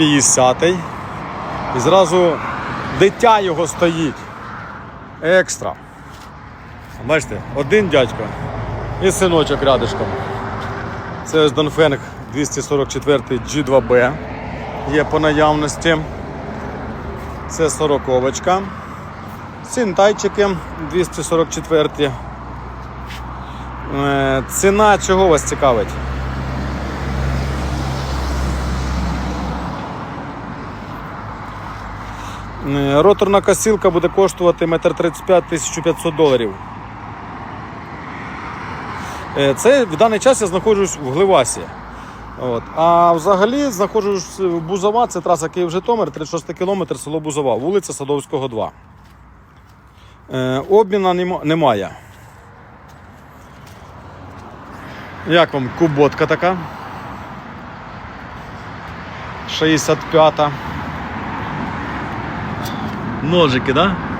50-й. І зразу дитя його стоїть. Екстра. Бачите, один дядько і синочок рядишком. Це ось Донфенг 244 G2B. Є по наявності. Це сороковочка. Синтайчики 244. Е, Ціна чого вас цікавить? Роторна косілка буде коштувати 1,35 1500 доларів. Е, Це в даний час я знаходжусь в Гливасі. От. А взагалі знаходжусь в Бузова, це траса Київ-Житомир, 36 кілометр, село Бузова, вулиця Садовського, 2. Е, обміна немає. Як вам куботка така? 65-та. Ножики, да?